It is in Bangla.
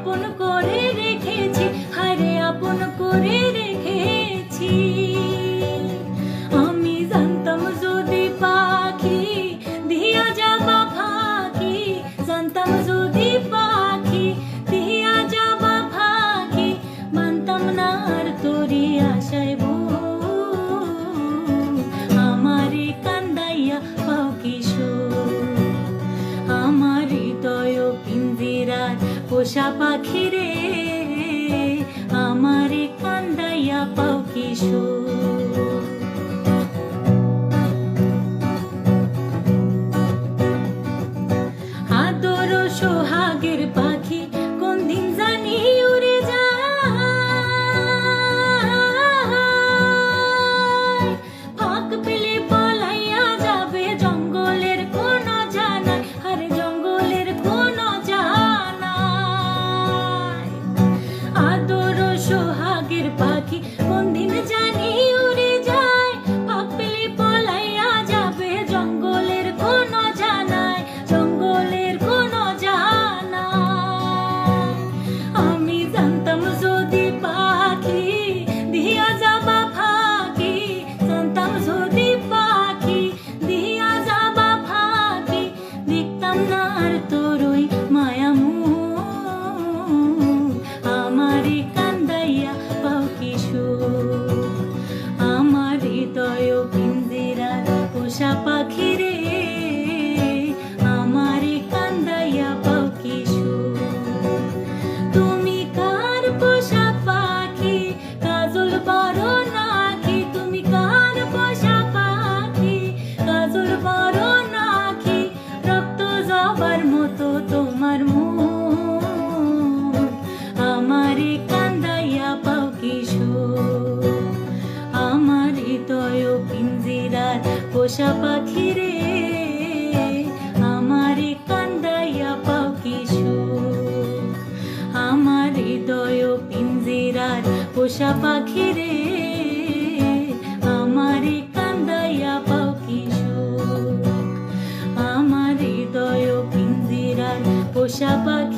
আপন করে রেখেছি হারে আপন করে রেখেছি। পোষা পাখি রে আমারে কান্দাইয়া পাও কিশোর। পাখি কোন দিন জানি উড়ে যায়। পেলে পলাইয়া যাবে, জঙ্গলের কোন জানায় জঙ্গলের কোন জানায় আমি জানতাম যদি পাখি দিয়া যাবা ফাঁকি, জানতাম যদি পাখি দিয়া যাবা ফাঁকি, দেখতাম না আর তোরই মায়ামু পোষা পাখি রে আমারে পাও কিশোর তুমি কার পোষা পাখি? কাজল নাকি? তুমি কার পোষা পাখি? কাজল নাকি? রক্ত মতো তোমার আমারে কান্দাইয়া পাও কিশোর পোষা পাখি রে আমারে কান্দাইয়া পাও কিশোর আমার হৃদয় পিঞ্জিরার পোষা পাখি রে আমারে কান্দাইয়া পাও কিশোর আমার হৃদয় পিঞ্জিরার পোষা পাখি